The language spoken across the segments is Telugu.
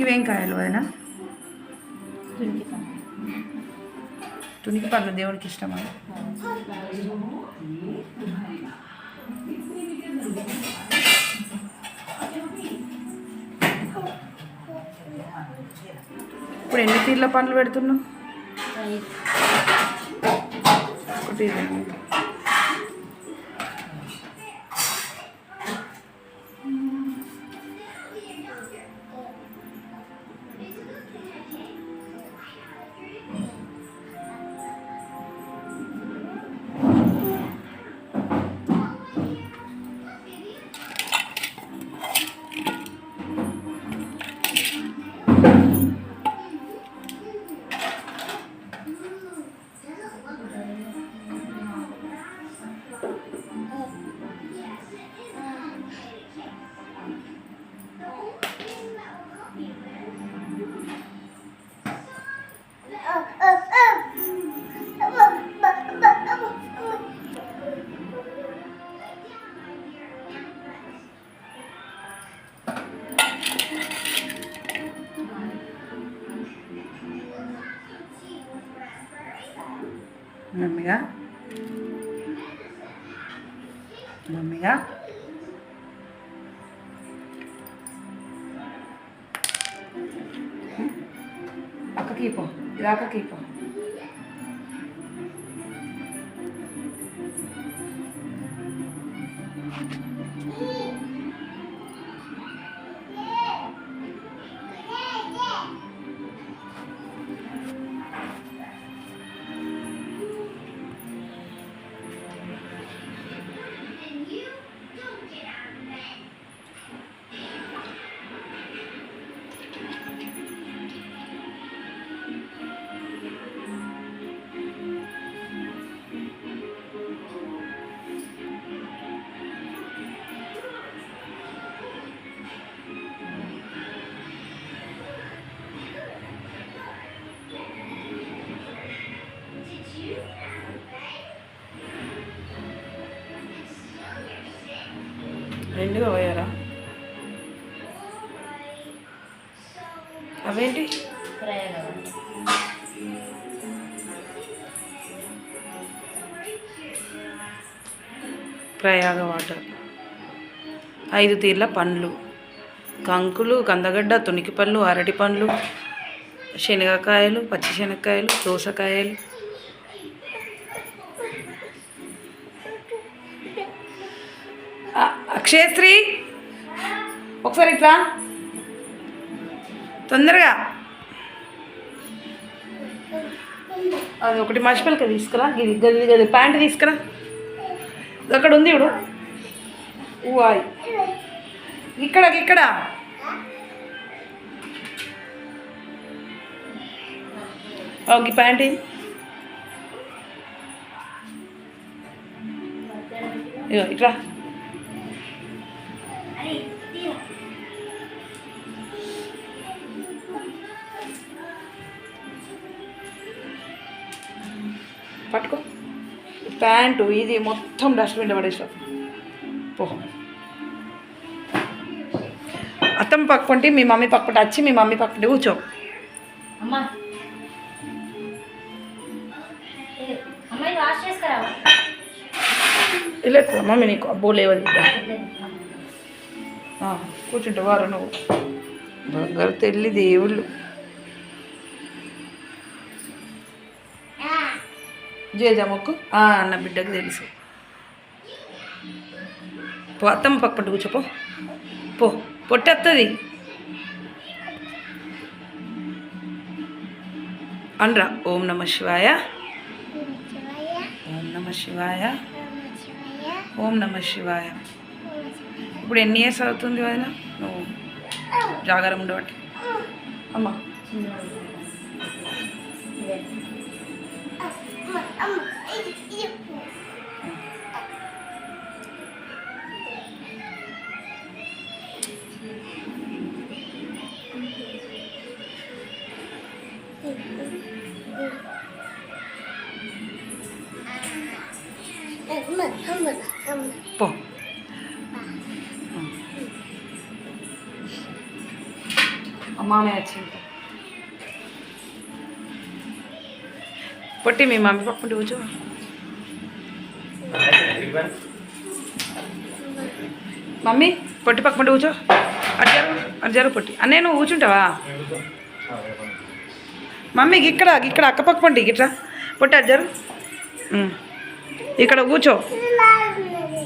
ఇవేం కాయలు వదిన? తునికి పనులు దేవునికి ఇష్టమా? ఇప్పుడు ఎన్ని తీర్ల పండ్లు పెడుతున్నావు? ఒకటి మమ్మీగా? మమ్మీగా? అక్కకి పో ఇది అక్కకి పో నిండుగా పోయారా? అవేంటి? ప్రయాగ వాటర్. ఐదు తీర్ల పండ్లు. కంకులు కందగడ్డ తునికి పళ్ళు అరటి పండ్లు శనగకాయలు పచ్చి శనగకాయలు దోసకాయలు అక్షయశ్రీ? ఒకసారి ఇట్లా. తొందరగా. అది ఒకటి మర్చిపోయి తీసుకురా. ఇది గది గది. ప్యాంట్ తీసుకురా. ఇది అక్కడ ఉంది ఇప్పుడు ఊయ్ ఇక్కడ ఇక్కడ. Okay pant. ఇట్లా ప్యాంటు ఇది మొత్తం డస్ట్బిన్ పడేసాం పో. అత్తమ్మ పక్కంటే మీ మమ్మీ పక్కన వచ్చి మీ మమ్మీ పక్కన కూర్చో. వెళ్ళట్రా మమ్మీ నీకు అబ్బో లేవది కూర్చుంటావు వారు నువ్వు. బంగారు తెల్లి దేవుళ్ళు. జేజమ్మకు అన్న బిడ్డకు తెలుసు. పో అత్తమ్మ పక్క పట్టు కూర్చోపో పో. పొట్టేస్తుంది అనరా ఓం నమ శివాయ. ఓం నమ శివాయ. ఓం నమ శివాయ. ఇప్పుడు ఎన్ని ఇయర్స్ అవుతుంది వదిన? నువ్వు జాగారం ఉండబట్టి. అమ్మా. 嗯，一、一、五。不。妈妈也吃。పొట్టి మీ మమ్మీ పక్కన కూర్చో. మమ్మీ పొట్టి పక్కన కూర్చో. అడ్జారు అడ్జారు పొట్టి. అన్నయ్య నువ్వు కూర్చుంటావా? మమ్మీకి ఇక్కడ ఇక్కడ అక్క పక్క పండి ఇట్లా పొట్టి అడ్జారు ఇక్కడ కూర్చో.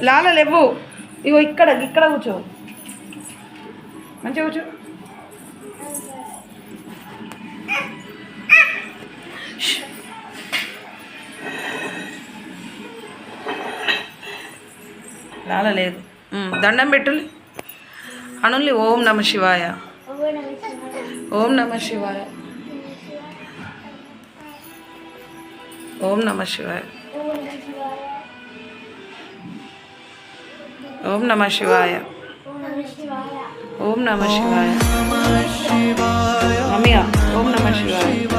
లాల లేవు. ఇగో ఇక్కడ ఇక్కడ కూర్చో. మంచిగా కూర్చో. లాల లేదు. దండం పెట్టులి. అనుల్లి ఓం నమ శివాయ. ఓం నమ శివాయ. ఓం నమ శివాయ. ఓం నమ శివాయ. ఓం నమ శివాయ. మమ్మీయా ఓం నమ శివాయ.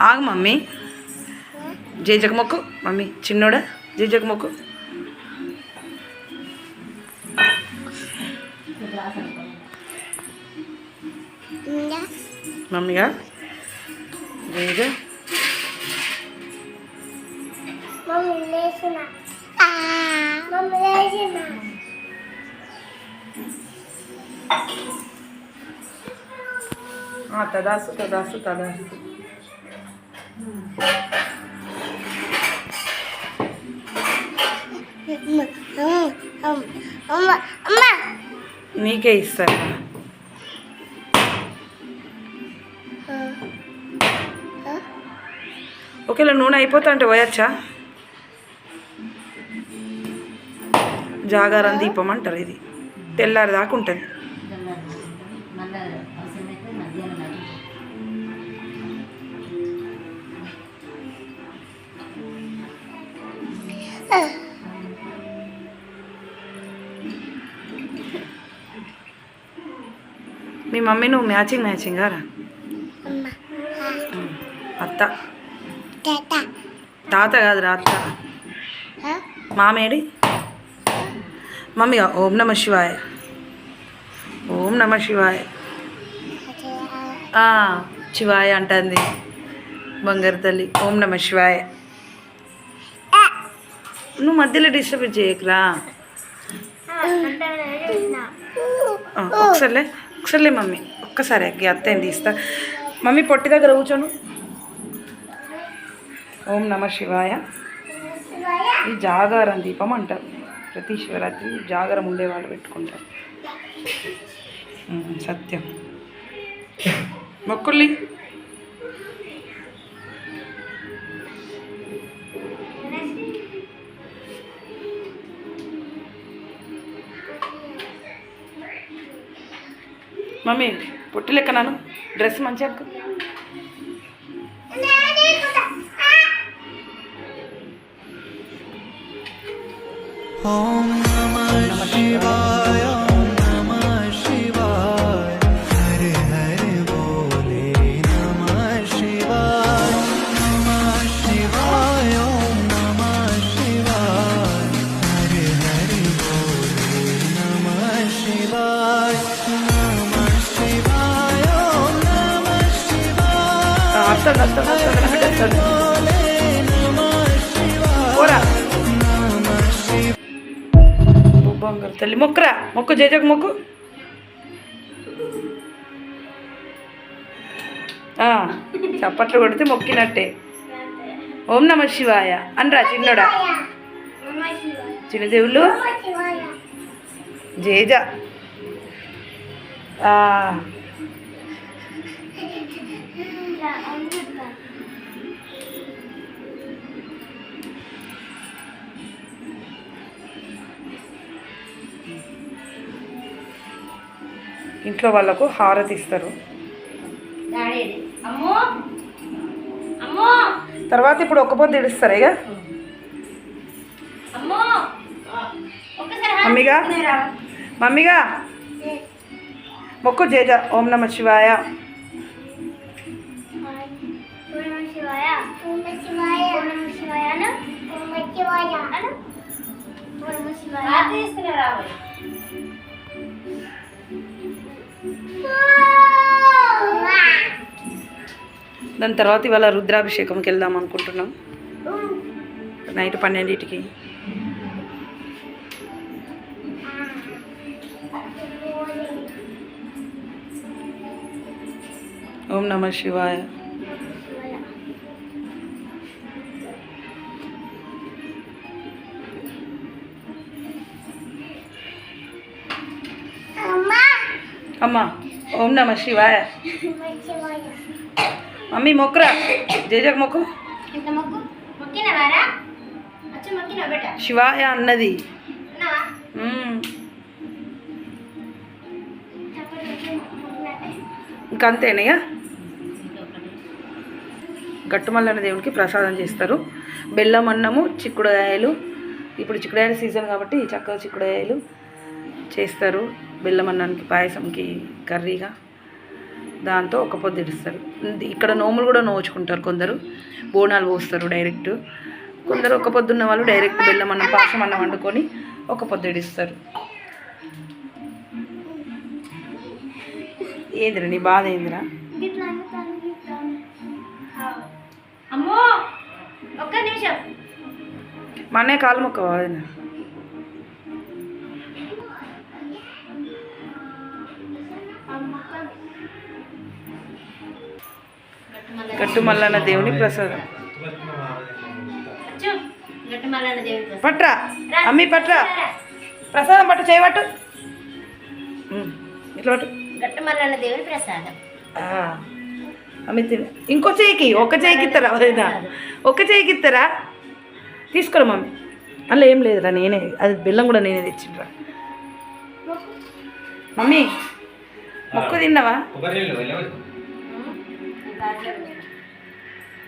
ఆగు మమ్మీ. జేజక మొక్కు మమ్మీ చిన్నోడా? జేజక మొక్కు మమ్మీగా? జేజ తదాసు తదాసు తదాసు. నీకే ఇస్తాను. ఒకవేళ నూనె అయిపోతా అంటే పోయచ్చా? జాగారం దీపం అంటారు ఇది. తెల్లారి దాకా ఉంటుంది. మీ మమ్మీ నువ్వు మ్యాచింగ్ మ్యాచింగ్ రా అత్త. తాత. కాదురా అత్త. మామేడి? మమ్మీ ఓం నమ శివాయ. ఓం నమ శివాయ. శివాయ అంటుంది. బంగారు తల్లి ఓం నమ శివాయ. నువ్వు మధ్యలో డిస్టర్బ్ చేయకురా. ఒకసారిలే ఒకసారిలే మమ్మీ. ఒక్కసారి ఎక్కి అత్తయ్యని తీస్తా. మమ్మీ పొట్టి దగ్గర కూర్చోను. ఓం నమ శివాయ. ఈ జాగారం దీపం అంటారు. ప్రతి శివరాత్రి జాగారం ఉండేవాళ్ళు పెట్టుకుంటారు. సత్యం. మొక్కుల్ని మమ్మీ పొట్టి లెక్కనాను డ్రెస్ మంచిగా శివాయ బంగారు తల్లి మొక్కురా మొక్కు జేజకు మొక్కు. చప్పట్లు కొడితే మొక్కినట్టే. ఓం నమ శివాయ అనరా చిన్నోడా? చిన్న దేవుళ్ళు జేజ ఇంట్లో వాళ్ళకు హారతి ఇస్తారు. డాడీ ఇది. అమ్మో! అమ్మో! తర్వాత ఇప్పుడు ఒక్క పొద్దు ఇడుస్తారు ఇక. అమ్మో! ఒక్కసారి హారతి మమ్మీగా? మమ్మీగా? మొక్కు జేజ ఓం నమ శివాయ. హారతి తీసుకుని దాని తర్వాత ఇవాళ రుద్రాభిషేకంకి వెళ్దాం అనుకుంటున్నాం. నైట్ పన్నెండింటికి. ఓం నమ శివాయ. అమ్మా. ఓం నమ శివాయ. మమ్మీ మొక్కురా. జేజకు మొక్కు. శివాయ అన్నది. ఉన్నావా? మ్మ్. ఇంకా అంతేనయ్యా గట్టుమల్లన్న దేవునికి ప్రసాదం చేస్తారు. బెల్లం అన్నము చిక్కుడుకాయలు. ఇప్పుడు చిక్కుడుకాయల సీజన్ కాబట్టి చక్కగా చిక్కుడుకాయలు చేస్తారు. బెల్లం అన్నానికి పాయసంకి కర్రీగా దాంతో ఒక పొద్దు ఇడుస్తారు. ఇక్కడ నోములు కూడా నోచుకుంటారు కొందరు. బోనాలు పోస్తారు డైరెక్ట్. కొందరు ఒక పొద్దున్న వాళ్ళు డైరెక్ట్ బెల్లం అన్నం పాయసం అన్నం వండుకొని ఒక పొద్దు ఇడిస్తారు. ఏందిరా నీ బాధ ఏందిరా? అమ్మో ఒక్క నిమిషం. మా అన్నయ్య కాలు మొక్క వదినా. గట్టు మల్లన్న దేవుని ప్రసాదం. పట్రా. అమ్మి పట్రా. ప్రసాదం పట్టు చేయబట్టు ఇట్లా పట్టు. గట్టు మల్లన్న దేవుని ప్రసాదం. అమ్మి తిను. ఇంకో చేయికి ఒక చేయికి ఇస్తారా వదినా? ఒక చేయికి ఇస్తారా తీసుకురా మమ్మీ. అందులో ఏం లేదురా నేనే. అది బెల్లం కూడా నేనే తెచ్చిండ్రా. మమ్మీ మొక్కు తిన్నావా?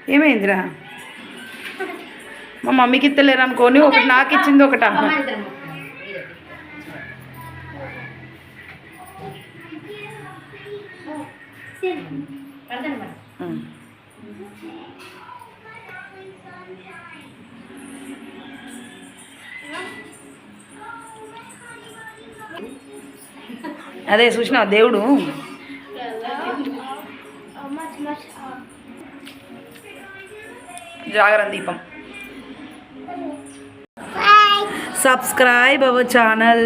ఏమైందిరా? మా మమ్మీకి ఇస్తలేరు అనుకోని ఒకటి నాకు ఇచ్చింది ఒకటి. అమ్మ అమ్మందరం అదే చూసిన దేవుడు. జాగరణ దీపం. సబ్స్క్రైబ్ అవర్ ఛానల్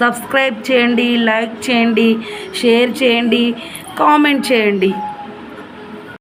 సబ్స్క్రైబ్ చేయండి లైక్ చేయండి షేర్ చేయండి కామెంట్ చేయండి.